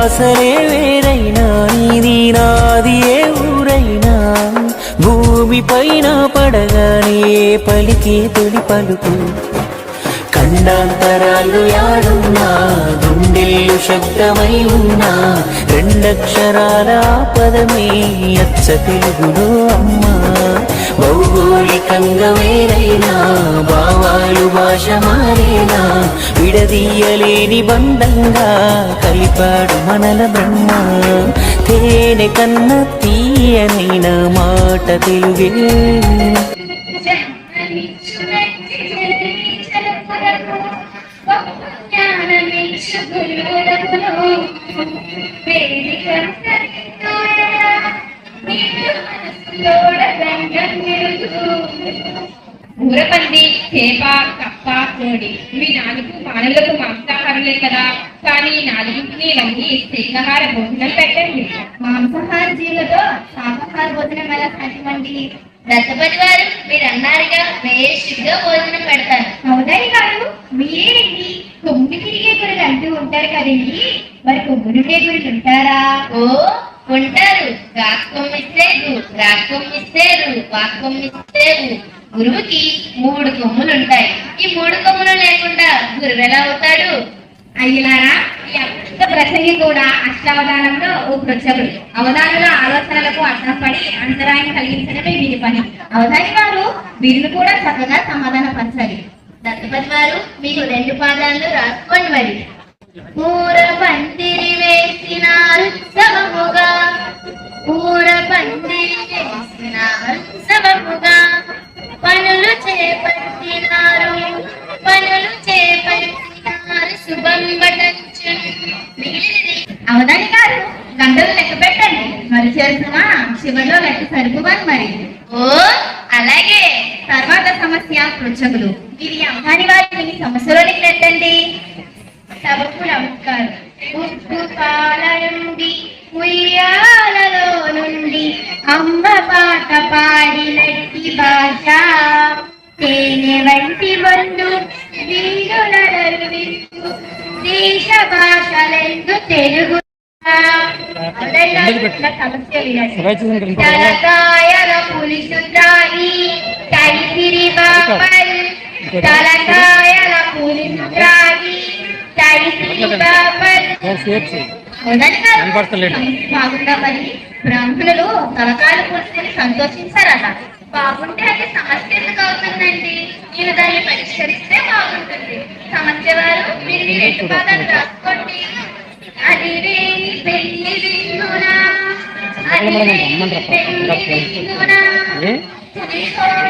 శ్వాసలే వేరైనా నీది నాది ఏ ఊరైనా. భూమి పైన పడగానే పలికి తొలి పలుకు. ఖండాంతరాలు యాడున్నా గుండెల్లు శబ్దమై ఉన్నా. రెండక్షరాల పదమే అచ్చ తెలుగులో అమ్మా. భౌగోళికంగా వేరైనా భావాలు భాష మారేనా. విడదీయలేని బంధంగా പാടു മണല ബ്രഹ്മ. തേനെ കന്ന തീയ നീണ മാട്ട തെലുകിൽ ോടെ രംഗം ఊరపంది చేప కప్ప కోడి ఇవి నాలుగు మానవులకు మాంసాహారులే కదా. కానీ నాలుగుని వంగి శాకాహార భోజనం పెట్టండి. మాంసాహార జీవులతో శాకాహార భోజనం ఎలా సాధ్యమండి? దత్తపతి వారు మీరు అన్నారుగా వేషిగా భోజనం పెడతారు. అవునాయి గారు మీరేంటి? కొమ్మి తిరిగే గురులు అంటూ ఉంటారు కదండి. మరి కొమ్మునుండే గురులు ఉంటారా? ఓ ఉంటారు. రాక్కొమ్మిస్తేరు రాక్కొమ్మిస్తేరు వాక్కొమ్మిస్తేరు గురువుకి మూడు కొమ్ములు ఉంటాయి ఈ మూడు కొమ్ములు లేకుండా గురువు ఎలా అవుతాడు? అయ్యలారా ఈ అద్భుత ప్రసంగి కూడా అష్టావధానంలో ఓ పృచ్చకుడు అవధానుల ఆలోచనలకు అర్థం పడి అంతరాయం కలిగించడమే వీరి పని. అవధాని వారు వీరిని కూడా చక్కగా సమాధానపరచాలి. దత్తపతి వారు మీకు రెండు పాదాలు రాసుకోండి మరి పూర పందిరి వేసిన ఉత్సవముగా పూర పందిరి వేసిన ఉత్సవముగా పనులు చేపట్టినారు. పనులు చేపట్టినారు శుభం మిగిలినది అవధాని గారు గంటలు లెక్క పెట్టండి. మరి చేసిన చివరిలో లెక్క సరిపోవాలి మరి. ఓ అలాగే. తర్వాత సమస్య పృచ్చకులు ఇది అవధాని వారిని సమస్యలోనికి నెట్టండి. సభకు నమస్కారం ఉప్పు ఉయ్యాలలో నుండి అమ్మ పాట పాడినట్టి భాష. తేనె వంటి వీరులరు విందు దేశ భాషలందు తెలుగు. తలకాయల పులుసు త్రాగి కైసిరి బాపల్. తలకాయల పులుసు త్రాగి కైసిరి బాపల్. బాగుందా మరి బ్రాహ్మణులు తలకాయలు పులుసుకొని సంతోషించారట. బాగుంటే అది సమస్య ఎందుకు అవుతుందండి? నేను దాన్ని పరిష్కరిస్తే బాగుంటుంది. సమస్య వారు మీరు రెండు పాదాలు రాసుకోండి. అది వేని పెళ్ళి విందునా? అది వేని పెళ్ళి విందునా? పులిహోర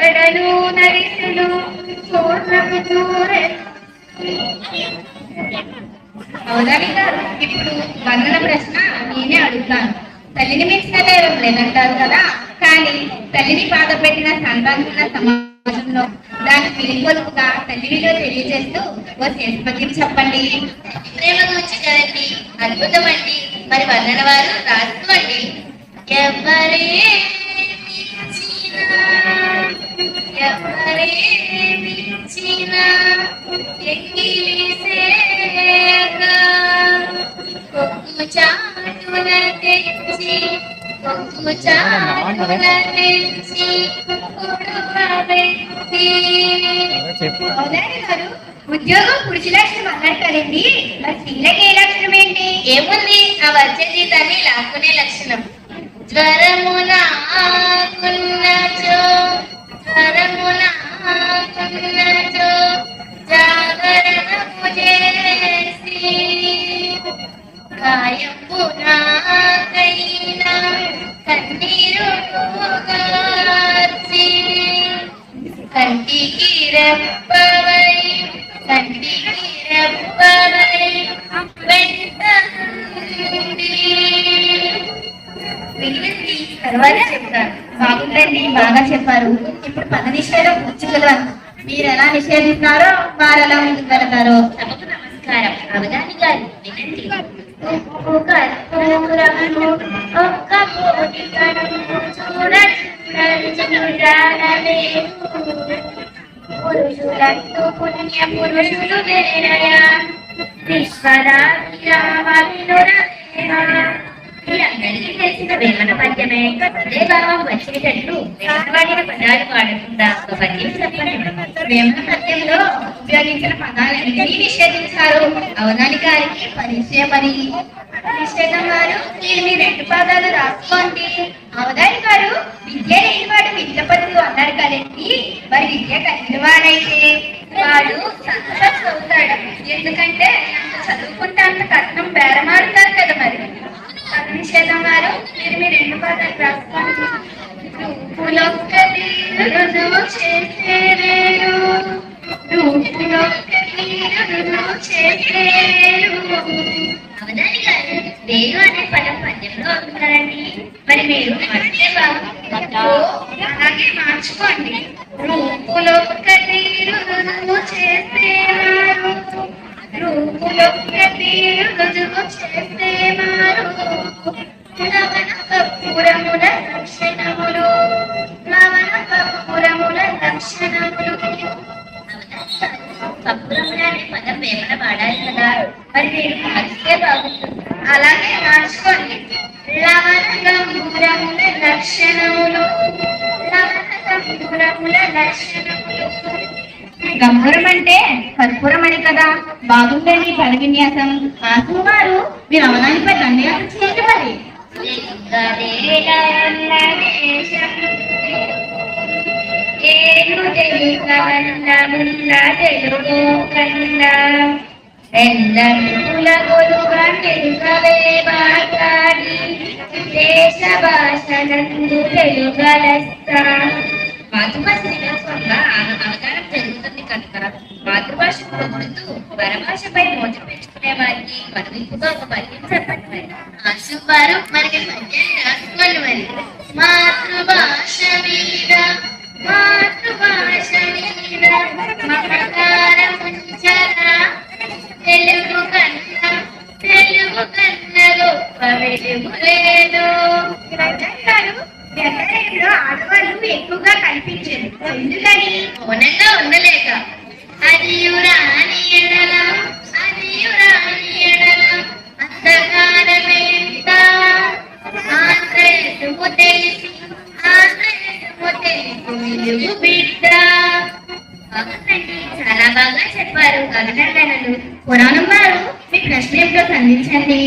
గడను కోటకు కూరెత్తును. గారు ఇప్పుడు వందన ప్రశ్న నేనే అడుగుతాను. తల్లిని మించిన దైవం లేదంటారు కదా? కానీ తల్లిని బాధ పెట్టిన సంతానమున్న సమాజంలో దాని పిలుపులుగా తల్లి విలువ తెలియజేస్తూ ఓ శేషపద్యం చెప్పండి. ప్రేమ గురించి కదండి అద్భుతం అండి మరి వర్ణన వారు రాసుకోండి. ఎవరే మించిన, ఎవరే తెచ్చి కొక్కు తెచ్చి గారు ఉద్యోగం పురుష లక్షణం అన్నారు కదండి మరి స్త్రీలకు ఏ లక్షణం ఏంటి ఏముంది ఆ వచ్చే జీతాన్ని లాక్కునే లక్షణం జ్వరమున ఆకున్నచో జ్వరమున ఆకున్నచో జాగరణము చేసి గాయంబునాకైనా కన్నీరు కార్చి కంటికి రెప్పవై కంటికి రెప్పవై వెంట నుండి. మిగిలింది తర్వాత చెప్తాను బాగుందండి బాగా చెప్పారు పద నిషేధం పుచ్చుకలు మీరు ఎలా నిషేధిస్తారో వారు ఎలా ముందుకు వెళతారో నమస్కారం. గారు వినండి. పుణ్య పురుషులు విశ్వరామ మీరందరికీ తెలిసిన వేమన పద్యమే అదే భావం వచ్చేటట్లు వాడిన పదాలు వాడకుండా ఒక పద్యం చెప్పండి వేమన పద్యంలో ఉపయోగించిన నిషేధించారు అవదాని గారికి పరిచయమని నిషేధం గారు మీరు మీ రెండు పదాలు రాసుకోండి అవధాని గారు విద్య లేనివాడు విద్య పదులు అన్నారు కదండి మరి విద్య కలిగిన వాడైతే వాడు సంతోషం చదువుతాడు ఎందుకంటే చదువుకుంటే అంత కట్నం బేరమారుతారు కదా మరి. నిషేధం గారు మీరు మీ రెండు పదాలు రాసుకోండి. రూపులొక్కటి రుజువు చేసేవేరు రూపులొక్కటి రుజువు చేసేవేరు అవధాని గారు వేరు అనే పదం పద్యంలో అంటున్నారండి మరి మీరు అలాగే మార్చుకోండి. రూపులొక్కటి రుజువు చేసేవారు రూపులొక్కటి రుజువు చేసేవారు లవణ కర్పూరముల లక్షణములు లవణ కర్పూరముల లక్షణములు అనే పదం వాడాలి కదా మరి మీరు బాగుంటుంది అలాగే మార్చుకోండి లవణ గంభూరముల లక్షణములు లవణ గంభూరముల లక్షణములు గంభూరం అంటే కర్పూరం అని కదా బాగుందండి పద విన్యాసం ఆసు గారు మీరు. అవనానిపై ధన్యవాదం చేయండి మరి కన్న ఎల్లముల మాతృభాష పొగుడుతూ పరభాషపై మోజు పెంచుకునే వారికి మరువింపుగా ఒక పద్యం చెప్పండి. మరి ఆశువారు మనకి పద్యాన్ని రాసుకోండి మరి. మాతృభాష మీద మాతృభాష మీద మమకారం ఉంచరా? తెలుగు కన్నా తెలుగు కన్నా గొప్ప వెలుగు లేదు ఆడవాళ్ళు ఎక్కువగా కనిపించారు. ఎందుకని? మౌనంగా ఉండలేక అదియురాని ఎడల అదియురాని ఎడల అంధకారమేంత ఆశ్రయము తెలిసి ఆశ్రయము తెలిసి బిడ్డ చాలా బాగా చెప్పారు అభినందనలు పురాణం వారు మీ ప్రశ్న ఏమిటో సంధించండి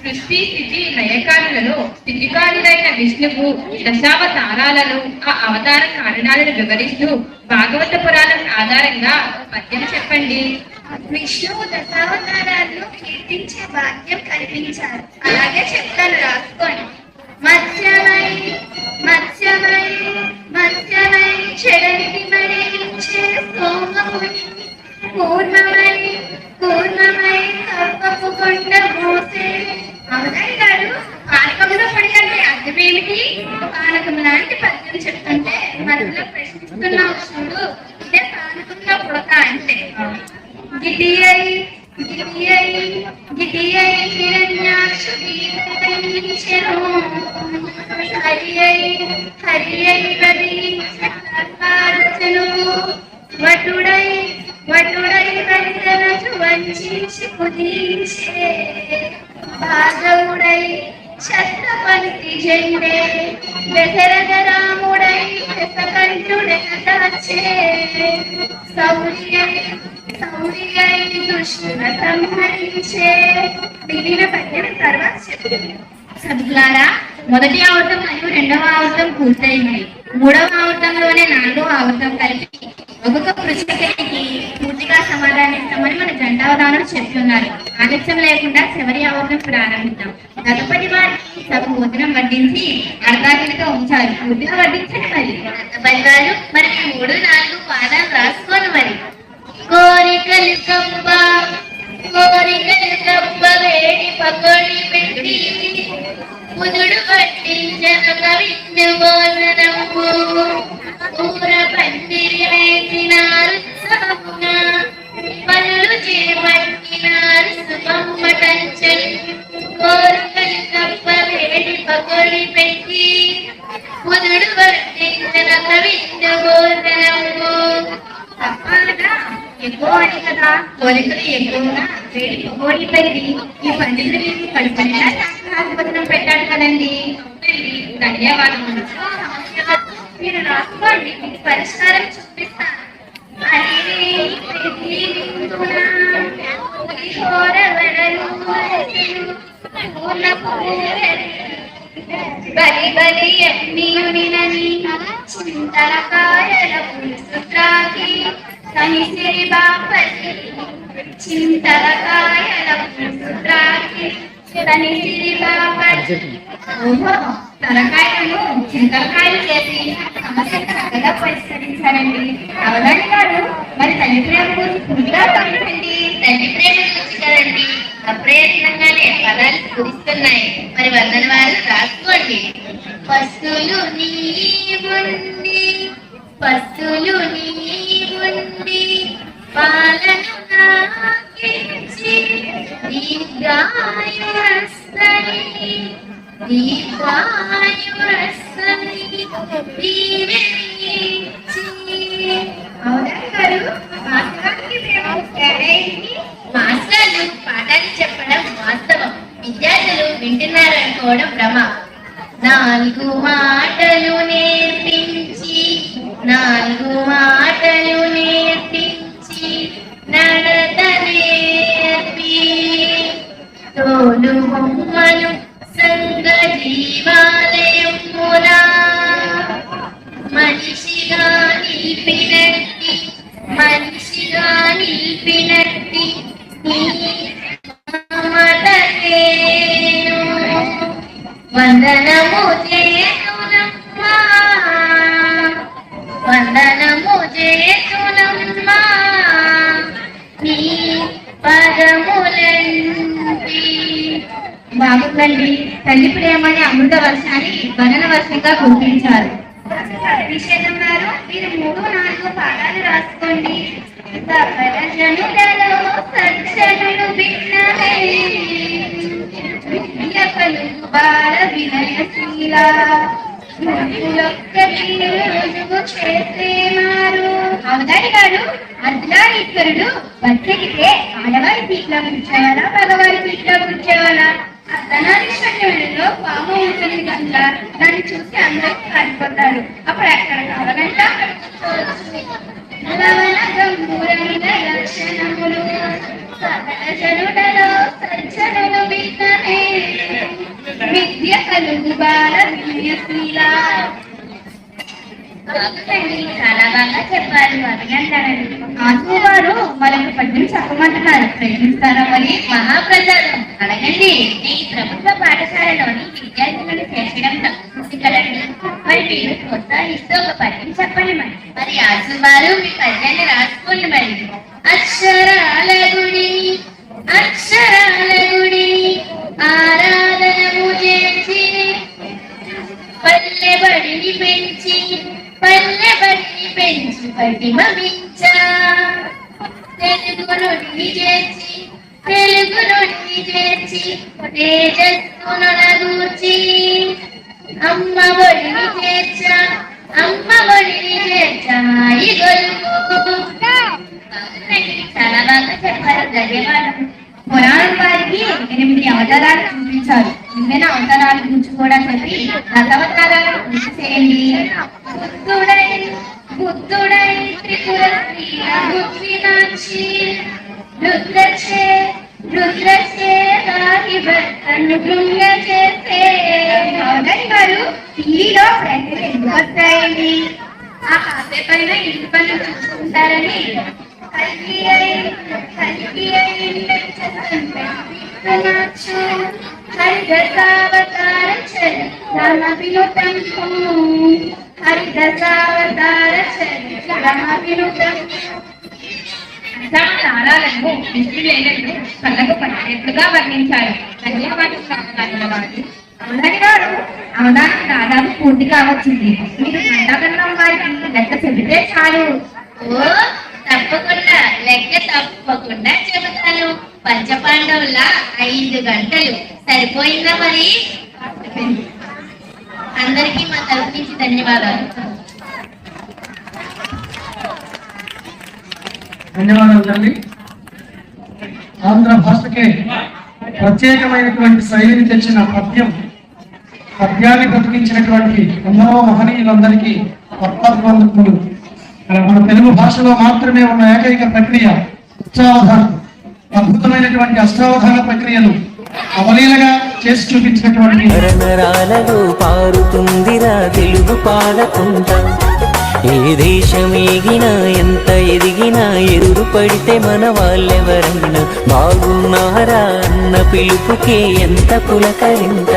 సృష్టి స్థితి లయకారులలో స్థితికారుడైన విష్ణువు దశావతారాలను ఆ అవతార కారణాలను వివరిస్తూ భాగవత పురాణం ఆధారంగా పద్యం చెప్పండి. విష్ణువు దశావతారాలను కీర్తించే భాగ్యం కల్పించారు. అలాగే చెప్తాను రాసుకోండి. మత్స్యమై మత్స్యమై మత్స్యమై చెడలికి మరణించే సోమముని పూర్ణమై పూర్ణమై కప్పపు అమ్మగారి గారు పానకంలో పడికంటే అర్థమేమిటి పానకం లాంటి పద్యం చెప్తుంటే మనలో ప్రశ్నిస్తున్నావు చూడు ఇదే పానకంలో పుడక అంటే. గిటియై గిటియై గిటియై హిరణ్యాక్షుడి కనిపించెను హరియై హరియై వదిలించను వటుడై వటుడై వలితనచు వంచి కుదించే భాగవుడై ఛత్రపతి జెండే దశరథ రాముడై దశకంఠుడెనదాచే సౌర్యై సౌర్యై దుష్టుల సంహరించే. మిగిలిన పద్యం తర్వాత చెప్తుంది. సభ్యులారా మొదటి ఆవృతం మరియు రెండవ ఆవృతం పూర్తయినాయి. మూడవ ఆవృతంలోనే నాలుగో ఆవృతం కలిపి ఒక్కొక్క పృష్ఠకి పూర్తిగా సమాధానిస్తామని మన జంటావధానం చెప్తున్నారు. ఆలస్యం లేకుండా చివరి ఆవర్తం ప్రారంభిద్దాం. గతపటి వారికి సభ భోజనం వడ్డించి అర్ధాగిరిగా ఉంచారు పూర్తిగా వడ్డించండి మరి. బంగారు మరి మూడు నాలుగు పాదాలు రాసుకోను మరి. కోరికలు కప్ప కోరికలు కప్ప వేడి పకోడి పెట్టి. ముదుడు పట్టించన కవిన్ను భోజనము కూర పందిరి వేసినారు సాముగా పనులు చేపట్టినారు సుమమ్మటంచని కోరికలు కప్ప వేడి పగొలి పెట్టి. ముదుడు పట్టించన కవిన్ను భోజనము ఎక్కువ అని కదా? కోరికలు ఎక్కువగా వేడి పకోడీ పెరిగి ఈ పండితుడికి కడుపు భోజనం పెట్టాడు కదండి. ధన్యవాదములు. మీరు రాసుకోండి. మీకు పరిష్కారం చూపిస్తాను. బలి బలి కనిసిరి తరకాయలను చింతకాయలు చేసి సమస్యను చక్కగా పరిష్కరించారండి అవదాని గారు మరి తల్లి ప్రేమ గురించి పూర్తిగా తల్లి ప్రేమ గురించి అప్రయత్నంగానే పదాలు స్ఫురిస్తున్నాయి మరి వందన వారు రాసుకోండి పస్తులు నీవుండి పస్తులు నీవుండి పాలన దీర్ఘాయురస్తని దీర్ఘాయురస్తని మాస్టర్లు పాఠాలు చెప్పడం వాస్తవం విద్యార్థులు వింటున్నారు అనుకోవడం భ్రమ. నాలుగు మాటలు నేర్పించి నాలుగు Be infinity. పగలు రాసుకోండి. సకల జనులలో సజ్జనులు భిన్నమే బాల వినయశీల. ముగ్గులొక్కటి రుజువు చేసేవారు అవదాని గారు అర్ధనారీశ్వరుడు బతికితే ఆడవారి సీట్లో కూర్చోవాలా మగవారి సీట్లో కూర్చోవాలా? అర్ధనారీశ్వరుడిలో పాము ఉంటుంది కనుక దాన్ని చూసి అందరూ పారిపోతారు. అప్పుడు ఎక్కడ కావాలంటే అక్కడ కూర్చోవచ్చు. లవణ గంభూరమైన లక్షణములు సకల సజ్జనులు విద్య కలుగు బాల చాలా బాగా చెప్పారు అభినందనలు ఆసు గారు మరొక పద్యం చెప్పమంటున్నారు. ప్రయత్నిస్తారా మరి? మహాప్రసాదం. అడగండి. ఈ ప్రభుత్వ పాఠశాలలోని విద్యార్థులను చేర్చడం తగ్గుతుంది కదండి. మరి మీరు ప్రోత్సహిస్తూ ఒక పద్యం చెప్పండి మరి. మరి ఆసు మీ పద్యాన్ని రాసుకోండి మరి. అక్షరాల ఎనిమిది చూపించారు. మిగిలిన అవతారాల గురించి కూడా చెప్పి దశావతారాలను గుర్తు చేయండి బుద్ధుడై బుద్ధుడై త్రిపుర రుద్రచే రుద్రచే రాగి భర్తను కృంగ చేసే అవునండి గారు టీవీలో ప్రజలు ఎందుకు వస్తాయండి ఆ కాసేపైన ఇంటి పనులు చూసుకుంటారని కలిగి అయి కలిగి హరిదశావతార చరిత్రమ హరిదశావతార కళ్ళకు వర్ణించారు ధన్యవాదాలు. వారు అవునండి గారు అవధానం దాదాపు పూర్తి కావచ్చింది మీరు వారికి లెక్క చెబితే చాలు ఓ తప్పకుండా లెక్క తప్పకుండా చెబుతాను. పంచపాండవుల ఐదు గంటలు. సరిపోయిందా మరి? అందరికీ మా తరపు నుంచి ధన్యవాదాలు. ధన్యవాదాలు తల్లి. ఆంధ్ర భాషకే ప్రత్యేకమైనటువంటి శైలిని తెచ్చిన పద్యం పద్యాన్ని బ్రతికించినటువంటి ఎన్నో మహనీయులందరికీ అలా మన తెలుగు భాషలో మాత్రమే ఉన్న ఏకైక ప్రక్రియ అష్టావధానం అద్భుతమైనటువంటి అష్టావధాన ప్రక్రియను అవలీలగా చేసి చూపించినటువంటి పారుతుందిరా తెలుగు పాడకుండా ఏ దేశం ఎగినా ఎంత ఎదిగినా ఎదురు పడితే మన వాళ్ళెవరన్నా? బాగున్నారా అన్న పిలుపుకే ఎంత పులకరింత?